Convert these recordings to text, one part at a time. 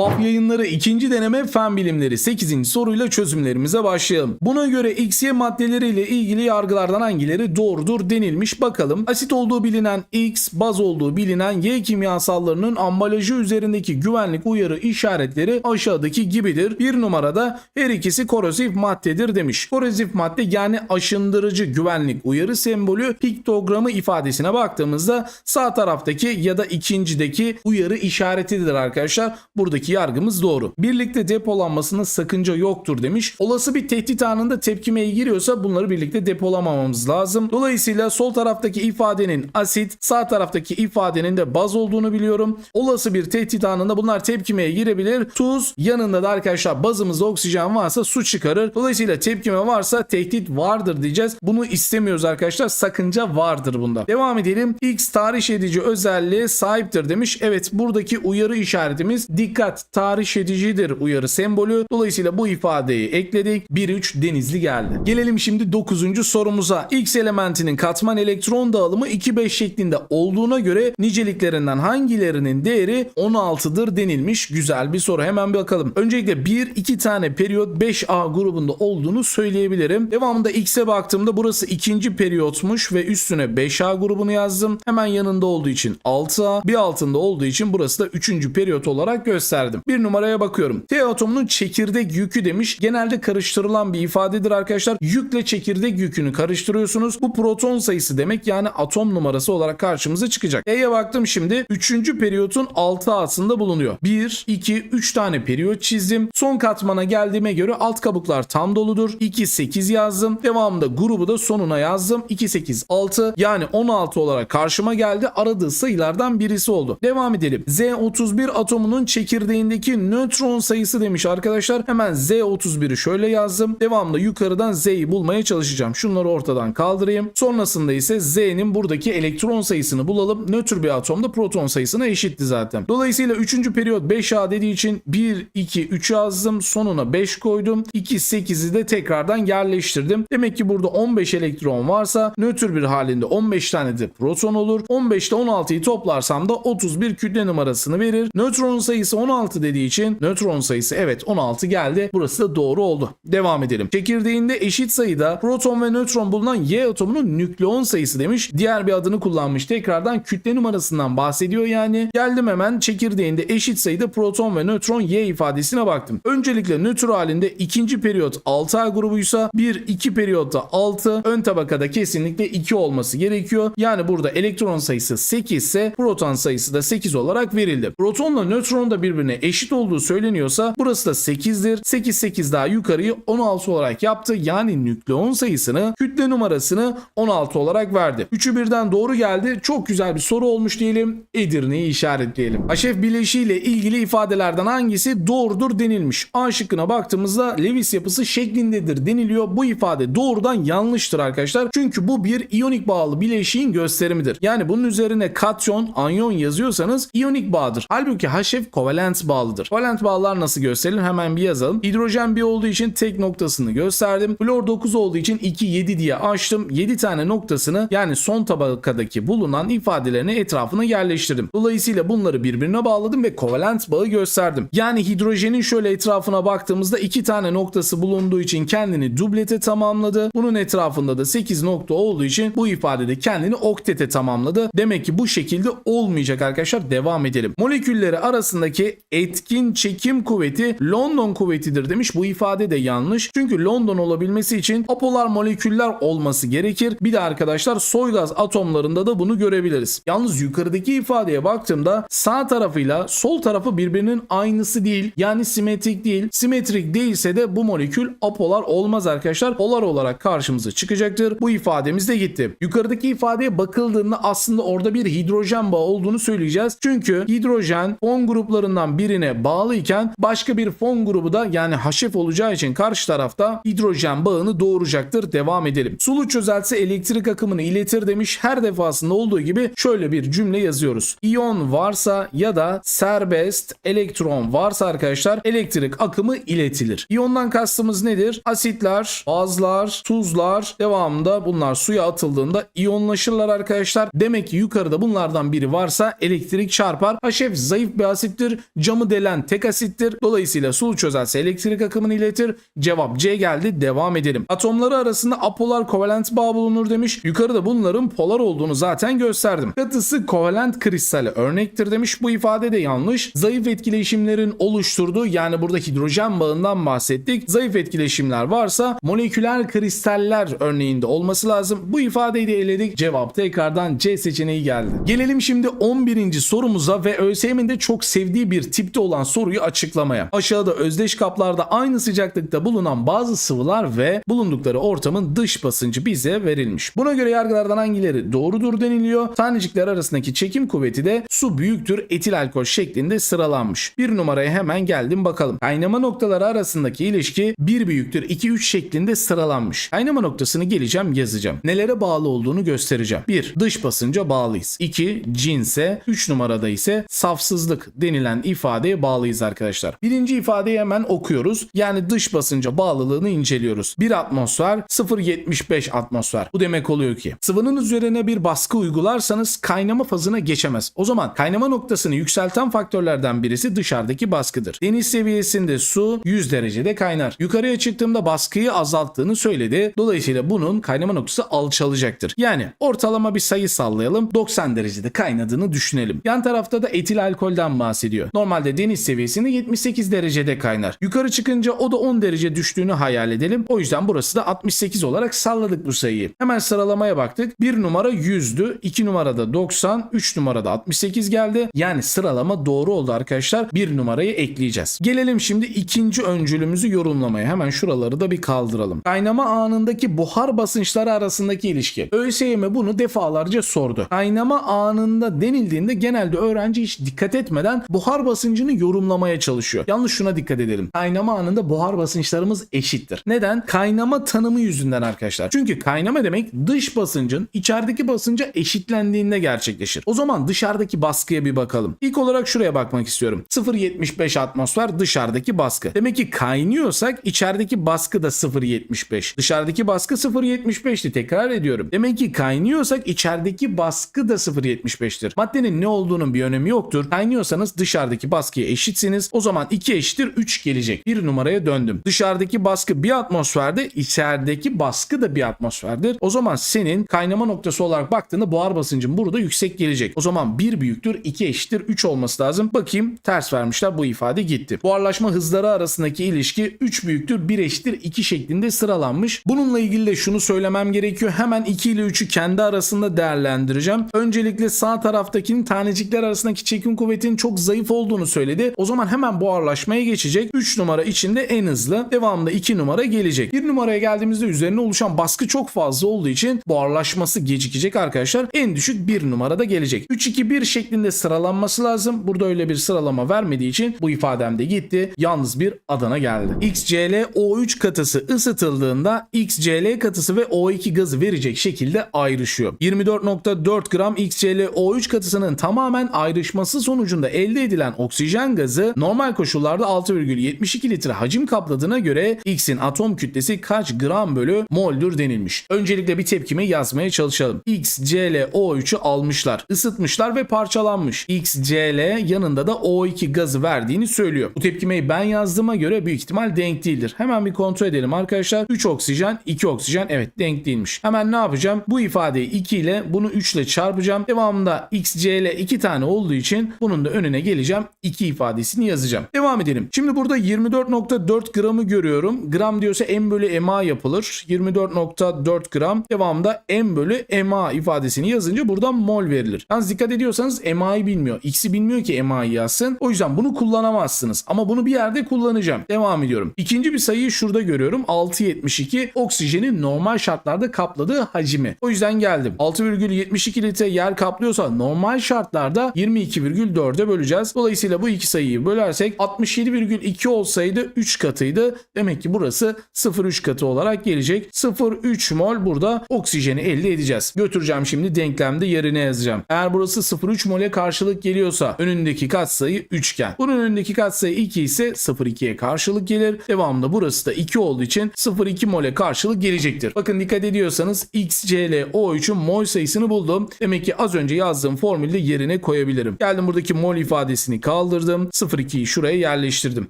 BAF yayınları ikinci deneme fen bilimleri 8. soruyla çözümlerimize başlayalım. Buna göre XY maddeleriyle ilgili yargılardan hangileri doğrudur denilmiş bakalım. Asit olduğu bilinen X, baz olduğu bilinen Y kimyasallarının ambalajı üzerindeki güvenlik uyarı işaretleri aşağıdaki gibidir. Bir numarada her ikisi korozif maddedir demiş. Korozif madde yani aşındırıcı güvenlik uyarı sembolü piktogramı ifadesine baktığımızda sağ taraftaki ya da ikincideki uyarı işaretidir arkadaşlar. Buradaki yargımız doğru. Birlikte depolanmasına sakınca yoktur demiş. Olası bir tehdit anında tepkimeye giriyorsa bunları birlikte depolamamamız lazım. Dolayısıyla sol taraftaki ifadenin asit, sağ taraftaki ifadenin de baz olduğunu biliyorum. Olası bir tehdit anında bunlar tepkimeye girebilir. Tuz yanında da arkadaşlar bazımızda oksijen varsa su çıkarır. Dolayısıyla tepkime varsa tehdit vardır diyeceğiz. Bunu istemiyoruz arkadaşlar. Sakınca vardır bunda. Devam edelim. X tarih edici özelliğe sahiptir demiş. Evet buradaki uyarı işaretimiz dikkat tarih edicidir uyarı sembolü. Dolayısıyla bu ifadeyi ekledik. 1-3 denizli geldi. Gelelim şimdi 9. sorumuza. X elementinin katman elektron dağılımı 2-5 şeklinde olduğuna göre niceliklerinden hangilerinin değeri 16'dır denilmiş. Güzel bir soru. Hemen bir bakalım. Öncelikle 1-2 tane periyot 5A grubunda olduğunu söyleyebilirim. Devamında X'e baktığımda burası ikinci periyotmuş ve üstüne 5A grubunu yazdım. Hemen yanında olduğu için 6A, bir altında olduğu için burası da 3. periyot olarak gösterdim. Bir numaraya bakıyorum. T atomunun çekirdek yükü demiş. Genelde karıştırılan bir ifadedir arkadaşlar. Yükle çekirdek yükünü karıştırıyorsunuz. Bu proton sayısı demek yani atom numarası olarak karşımıza çıkacak. E'ye baktım şimdi. 3. periyotun 6A'sında bulunuyor. 1, 2, 3 tane periyot çizdim. Son katmana geldiğime göre alt kabuklar tam doludur. 2, 8 yazdım. Devamında grubu da sonuna yazdım. 2, 8, 6 yani 16 olarak karşıma geldi. Aradığı sayılardan birisi oldu. Devam edelim. Z31 atomunun çekirdeğindeki nötron sayısı demiş arkadaşlar. Hemen Z31'i şöyle yazdım. Devamında yukarıdan Z'yi bulmaya çalışacağım. Şunları ortadan kaldırayım. Sonrasında ise Z'nin buradaki elektron sayısını bulalım. Nötr bir atomda proton sayısına eşitti zaten. Dolayısıyla 3. periyot 5A dediği için 1, 2, 3 yazdım. Sonuna 5 koydum. 2, 8'i de tekrardan yerleştirdim. Demek ki burada 15 elektron varsa nötr bir halinde 15 tane de proton olur. 15 ile 16'yı toplarsam da 31 kütle numarasını verir. Nötron sayısı 16 dediği için nötron sayısı evet 16 geldi. Burası da doğru oldu. Devam edelim. Çekirdeğinde eşit sayıda proton ve nötron bulunan Y atomunun nükleon sayısı demiş. Diğer bir adını kullanmış. Tekrardan kütle numarasından bahsediyor yani. Geldim hemen çekirdeğinde eşit sayıda proton ve nötron Y ifadesine baktım. Öncelikle nötr halinde ikinci periyot 6A grubuysa 1 2 periyotta 6 ön tabakada kesinlikle 2 olması gerekiyor. Yani burada elektron sayısı 8 ise proton sayısı da 8 olarak verildi. Protonla nötron da birbirine eşit olduğu söyleniyorsa burası da 8'dir. 8 8 daha yukarıyı 16 olarak yaptı. Yani nükleon sayısını kütle numarasını 16 olarak verdi. Üçü birden doğru geldi. Çok güzel bir soru olmuş diyelim. Edirne'yi işaretleyelim. HF bileşiği ile ilgili ifadelerden hangisi doğrudur denilmiş. A şıkkına baktığımızda Lewis yapısı şeklindedir deniliyor. Bu ifade doğrudan yanlıştır arkadaşlar. Çünkü bu bir iyonik bağlı bileşiğin gösterimidir. Yani bunun üzerine katyon, anyon yazıyorsanız iyonik bağdır. Halbuki HF kovalent bağlıdır. Kovalent bağlar nasıl gösterilir? Hemen bir yazalım. Hidrojen 1 olduğu için tek noktasını gösterdim. Flor 9 olduğu için 2 7 diye açtım. 7 tane noktasını yani son tabakadaki bulunan ifadelerini etrafına yerleştirdim. Dolayısıyla bunları birbirine bağladım ve kovalent bağı gösterdim. Yani hidrojenin şöyle etrafına baktığımızda 2 tane noktası bulunduğu için kendini dublete tamamladı. Bunun etrafında da 8 nokta olduğu için bu ifadede kendini oktete tamamladı. Demek ki bu şekilde olmayacak arkadaşlar. Devam edelim. Molekülleri arasındaki etkin çekim kuvveti London kuvvetidir demiş. Bu ifade de yanlış. Çünkü London olabilmesi için apolar moleküller olması gerekir. Bir de arkadaşlar soy gaz atomlarında da bunu görebiliriz. Yalnız yukarıdaki ifadeye baktığımda sağ tarafıyla sol tarafı birbirinin aynısı değil. Yani simetrik değil. Simetrik değilse de bu molekül apolar olmaz arkadaşlar. Polar olarak karşımıza çıkacaktır. Bu ifademiz de gitti. Yukarıdaki ifadeye bakıldığında aslında orada bir hidrojen bağı olduğunu söyleyeceğiz. Çünkü hidrojen fon gruplarından birine bağlıyken başka bir fon grubu da yani HF olacağı için karşı tarafta hidrojen bağını doğuracaktır. Devam edelim. Sulu çözelti elektrik akımını iletir demiş. Her defasında olduğu gibi şöyle bir cümle yazıyoruz. İyon varsa ya da serbest elektron varsa arkadaşlar elektrik akımı iletilir. İyondan kastımız nedir? Asitler, bazlar, tuzlar devamında bunlar suya atıldığında iyonlaşırlar arkadaşlar. Demek ki yukarıda bunlardan biri varsa elektrik çarpar. HF zayıf bir asittir. Camı delen tek asittir. Dolayısıyla sulu çözelse elektrik akımını iletir. Cevap C geldi. Devam edelim. Atomları arasında apolar kovalent bağ bulunur demiş. Yukarıda bunların polar olduğunu zaten gösterdim. Katısı kovalent kristale örnektir demiş. Bu ifade de yanlış. Zayıf etkileşimlerin oluşturduğu yani burada hidrojen bağından bahsettik. Zayıf etkileşimler varsa moleküler kristaller örneğinde olması lazım. Bu ifadeyi de eledik. Cevap tekrardan C seçeneği geldi. Gelelim şimdi 11. sorumuza ve ÖSYM'in de çok sevdiği bir tipte olan soruyu açıklamaya. Aşağıda özdeş kaplarda aynı sıcaklıkta bulunan bazı sıvılar ve bulundukları ortamın dış basıncı bize verilmiş. Buna göre yargılardan hangileri doğrudur deniliyor. Tanecikler arasındaki çekim kuvveti de su büyüktür etil alkol şeklinde sıralanmış. Bir numaraya hemen geldim bakalım. Kaynama noktaları arasındaki ilişki 1 büyüktür 2 3 şeklinde sıralanmış. Kaynama noktasını geleceğim yazacağım. Nelere bağlı olduğunu göstereceğim. 1. Dış basınca bağlıyız. 2. Cinse. 3 numarada ise safsızlık denilen ifadeye bağlıyız arkadaşlar. Birinci ifadeyi hemen okuyoruz. Yani dış basınca bağlılığını inceliyoruz. 1 atmosfer 0.75 atmosfer. Bu demek oluyor ki sıvının üzerine bir baskı uygularsanız kaynama fazına geçemez. O zaman kaynama noktasını yükselten faktörlerden birisi dışarıdaki baskıdır. Deniz seviyesinde su 100 derecede kaynar. Yukarıya çıktığımda baskıyı azalttığını söyledi. Dolayısıyla bunun kaynama noktası alçalacaktır. Yani ortalama bir sayı sallayalım. 90 derecede kaynadığını düşünelim. Yan tarafta da etil alkolden bahsediyor. Normalde deniz seviyesinde 78 derecede kaynar. Yukarı çıkınca o da 10 derece düştüğünü hayal edelim. O yüzden burası da 68 olarak salladık bu sayıyı. Hemen sıralamaya baktık. 1 numara 100'dü. 2 numarada 90. 3 numarada 68 geldi. Yani sıralama doğru oldu arkadaşlar. 1 numarayı ekleyeceğiz. Gelelim şimdi ikinci öncülümüzü yorumlamaya. Hemen şuraları da bir kaldıralım. Kaynama anındaki buhar basınçları arasındaki ilişki. ÖSYM bunu defalarca sordu. Kaynama anında denildiğinde genelde öğrenci hiç dikkat etmeden buhar basıncını yorumlamaya çalışıyor. Yalnız şuna dikkat edelim. Kaynama anında buhar basınçlarımız eşittir. Neden? Kaynama tanımı yüzünden arkadaşlar. Çünkü kaynama demek dış basıncın içerideki basınca eşitlendiğinde gerçekleşir. O zaman dışarıdaki baskıya bir bakalım. İlk olarak şuraya bakmak istiyorum. 0.75 atmosfer dışarıdaki baskı. Demek ki kaynıyorsak içerideki baskı da 0.75. Dışarıdaki baskı 0.75'ti tekrar ediyorum. Demek ki kaynıyorsak içerideki baskı da 0.75'tir. Maddenin ne olduğunun bir önemi yoktur. Kaynıyorsanız dışarıdaki baskıya eşitsiniz. O zaman 2 eşittir 3 gelecek. Bir numaraya döndüm. Dışarıdaki baskı bir atmosferde, içerideki baskı da bir atmosferdir. O zaman senin kaynama noktası olarak baktığında buhar basıncın burada yüksek gelecek. O zaman 1 büyüktür 2 eşittir 3 olması lazım. Bakayım ters vermişler bu ifade gitti. Buharlaşma hızları arasındaki ilişki 3 büyüktür 1 eşittir 2 şeklinde sıralanmış. Bununla ilgili de şunu söylemem gerekiyor. Hemen 2 ile 3'ü kendi arasında değerlendireceğim. Öncelikle sağ taraftakinin tanecikler arasındaki çekim kuvvetinin çok zayıf olduğunu söyledi. O zaman hemen buharlaşmaya geçecek. 3 numara içinde en hızlı. Devamında 2 numara gelecek. 1 numaraya geldiğimizde üzerine oluşan baskı çok fazla olduğu için buharlaşması gecikecek arkadaşlar. En düşük 1 numarada gelecek. 3-2-1 şeklinde sıralanması lazım. Burada öyle bir sıralama vermediği için bu ifadem de gitti. Yalnız bir Adana geldi. XCl O3 katısı ısıtıldığında XCl katısı ve O2 gazı verecek şekilde ayrışıyor. 24.4 gram XCl O3 katısının tamamen ayrışması sonucunda elde edilen oksijen gazı normal koşullarda 6,72 litre hacim kapladığına göre X'in atom kütlesi kaç gram bölü moldür denilmiş. Öncelikle bir tepkime yazmaya çalışalım. XCl O3'ü almışlar, ısıtmışlar ve parçalanmış. XCl yanında da O2 gazı verdiğini söylüyor. Bu tepkimeyi ben yazdığıma göre büyük ihtimal denk değildir. Hemen bir kontrol edelim arkadaşlar. 3 oksijen, 2 oksijen evet denk değilmiş. Hemen ne yapacağım? Bu ifadeyi 2 ile bunu 3 ile çarpacağım. Devamında XCl 2 tane olduğu için bunun da önüne geleceğim. 2 ifadesini yazacağım. Devam edelim. Şimdi burada 24.4 gramı görüyorum. Gram diyorsa M bölü MA yapılır. 24.4 gram. Devamında M bölü MA ifadesini yazınca buradan mol verilir. Yalnız dikkat ediyorsanız MA'yı bilmiyor. X'i bilmiyor ki MA'yı yazsın. O yüzden bunu kullanamazsınız. Ama bunu bir yerde kullanacağım. Devam ediyorum. İkinci bir sayıyı şurada görüyorum. 6.72 oksijenin normal şartlarda kapladığı hacmi. O yüzden geldim. 6,72 litre yer kaplıyorsa normal şartlarda 22,4'e böleceğiz. Dolayısıyla bu iki sayıyı bölersek 67,2 olsaydı 3 katıydı. Demek ki burası 0,3 katı olarak gelecek. 0,3 mol burada oksijeni elde edeceğiz. Götüreceğim şimdi denklemde yerine yazacağım. Eğer burası 0,3 mole karşılık geliyorsa önündeki katsayı üçgen. Bunun önündeki katsayı 2 ise 0,2'ye karşılık gelir. Devamında burası da 2 olduğu için 0,2 mole karşılık gelecektir. Bakın dikkat ediyorsanız XClO3'ün mol sayısını buldum. Demek ki az önce yazdığım formülde yerine koyabilirim. Geldim buradaki mol ifadesini kaldırdım kaldırdım. 0.2'yi şuraya yerleştirdim.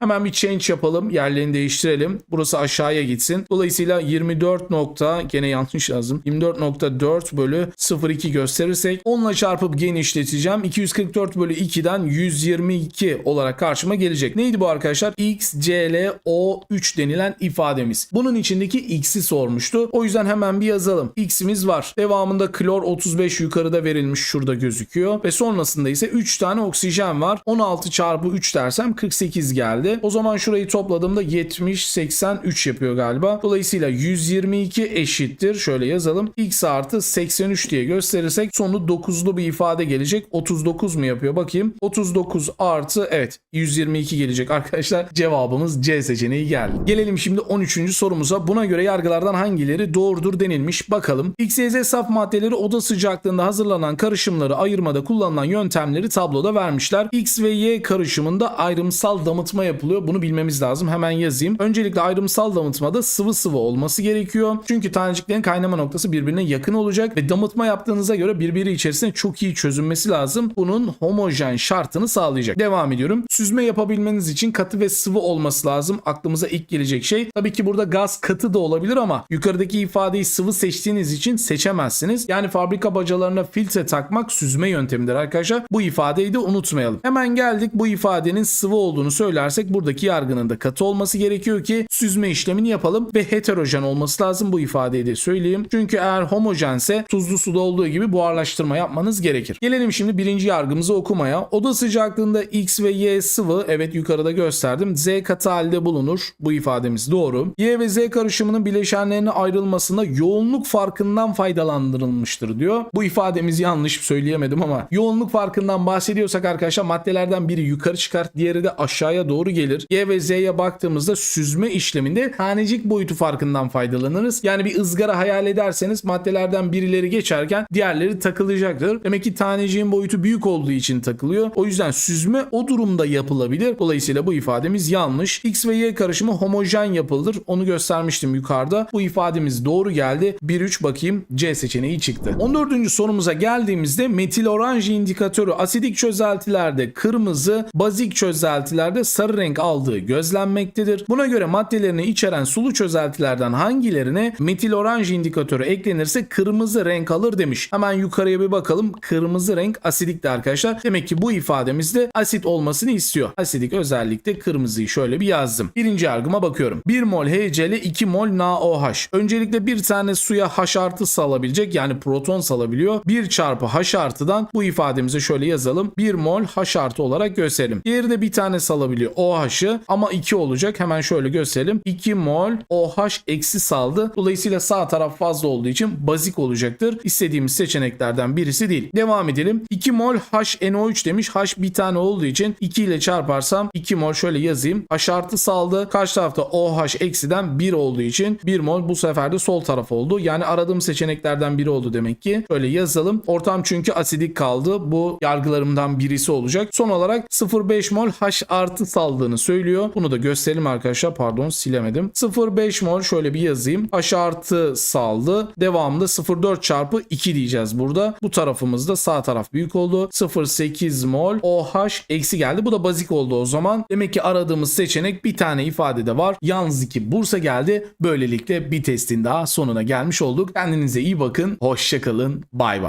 Hemen bir change yapalım. Yerlerini değiştirelim. Burası aşağıya gitsin. Dolayısıyla 24 nokta gene yanlış yazdım. 24.4 bölü 0.2 gösterirsek onunla çarpıp genişleteceğim. 244 bölü 2'den 122 olarak karşıma gelecek. Neydi bu arkadaşlar? X, C, L, O 3 denilen ifademiz. Bunun içindeki X'i sormuştu. O yüzden hemen bir yazalım. X'imiz var. Devamında klor 35 yukarıda verilmiş şurada gözüküyor. Ve sonrasında ise 3 tane oksijen var. 16 çarpı 3 dersem 48 geldi. O zaman şurayı topladığımda 70, 83 yapıyor galiba. Dolayısıyla 122 eşittir. Şöyle yazalım. X artı 83 diye gösterirsek sonu 9'lu bir ifade gelecek. 39 mu yapıyor? Bakayım. 39 artı evet 122 gelecek arkadaşlar. Cevabımız C seçeneği geldi. Gelelim şimdi 13. sorumuza. Buna göre yargılardan hangileri doğrudur denilmiş. Bakalım. X, Y, Z saf maddeleri oda sıcaklığında hazırlanan karışımları ayırmada kullanılan yöntemleri tabloda vermişler. X ve Y karışımında ayrımsal damıtma yapılıyor. Bunu bilmemiz lazım. Hemen yazayım. Öncelikle ayrımsal damıtmada sıvı sıvı olması gerekiyor. Çünkü taneciklerin kaynama noktası birbirine yakın olacak ve damıtma yaptığınıza göre birbiri içerisinde çok iyi çözünmesi lazım. Bunun homojen şartını sağlayacak. Devam ediyorum. Süzme yapabilmeniz için katı ve sıvı olması lazım. Aklımıza ilk gelecek şey. Tabii ki burada gaz katı da olabilir ama yukarıdaki ifadeyi sıvı seçtiğiniz için seçemezsiniz. Yani fabrika bacalarına filtre takmak süzme yöntemidir arkadaşlar. Bu ifadeyi de unutmayalım. Hemen geldik bu ifadenin sıvı olduğunu söylersek buradaki yargının da katı olması gerekiyor ki süzme işlemini yapalım ve heterojen olması lazım bu ifadeyi de söyleyeyim. Çünkü eğer homojense tuzlu suda olduğu gibi buharlaştırma yapmanız gerekir. Gelelim şimdi birinci yargımızı okumaya. Oda sıcaklığında X ve Y sıvı evet yukarıda gösterdim. Z katı halde bulunur. Bu ifademiz doğru. Y ve Z karışımının bileşenlerine ayrılmasında yoğunluk farkından faydalandırılmıştır diyor. Bu ifademiz yanlış söyleyemedim ama yoğunluk farkından bahsediyorsak arkadaşlar maddelerden biri yukarı çıkar diğeri de aşağıya doğru gelir. Y ve Z'ye baktığımızda süzme işleminde tanecik boyutu farkından faydalanırız. Yani bir ızgara hayal ederseniz maddelerden birileri geçerken diğerleri takılacaktır. Demek ki taneciğin boyutu büyük olduğu için takılıyor. O yüzden süzme o durumda yapılabilir. Dolayısıyla bu ifademiz yanlış. X ve Y karışımı homojen yapılır. Onu göstermiştim yukarıda. Bu ifademiz doğru geldi. 1-3 bakayım C seçeneği çıktı. 14. sorumuza geldiğimizde metil oranj indikatörü asidik çözeltilerde kırmızı, bazik çözeltilerde sarı renk aldığı gözlenmektedir. Buna göre maddelerini içeren sulu çözeltilerden hangilerine metil oranj indikatörü eklenirse kırmızı renk alır demiş. Hemen yukarıya bir bakalım. Kırmızı renk asidikti arkadaşlar. Demek ki bu ifademizde asit olmasını istiyor. Asidik özellikle kırmızıyı şöyle bir yazdım. Birinci yargıma bakıyorum. 1 mol HCl 2 mol NaOH. Öncelikle bir tane suya H artı salabilecek yani proton salabiliyor. 1 çarpı H artıdan bu ifademize şöyle yazalım. 1 mol H artı olarak gösterelim. Diğeri de bir tane salabiliyor OH'ı ama 2 olacak. Hemen şöyle gösterelim. 2 mol OH eksi saldı. Dolayısıyla sağ taraf fazla olduğu için bazik olacaktır. İstediğimiz seçeneklerden birisi değil. Devam edelim. 2 mol HNO3 demiş. H bir tane olduğu için 2 ile çarparsam 2 mol şöyle yazayım. H artı saldı. Karşı tarafta OH eksiden 1 olduğu için 1 mol bu sefer de sol taraf oldu. Yani aradığım seçeneklerden biri oldu demek ki. Şöyle yazalım. Ortam çünkü asidik kaldı. Bu yargılarımdan birisi olacak. Son olarak 0,5 mol H artı saldığını söylüyor. Bunu da gösterelim arkadaşlar. Pardon silemedim. 0,5 mol şöyle bir yazayım. H artı saldı. Devamında 0,4 çarpı 2 diyeceğiz burada. Bu tarafımızda sağ taraf büyük oldu. 0,8 mol OH eksi geldi. Bu da bazik oldu o zaman. Demek ki aradığımız seçenek bir tane ifadede var. Yalnız iki Bursa geldi. Böylelikle bir testin daha sonuna gelmiş olduk. Kendinize iyi bakın. Hoşçakalın. Bay bay.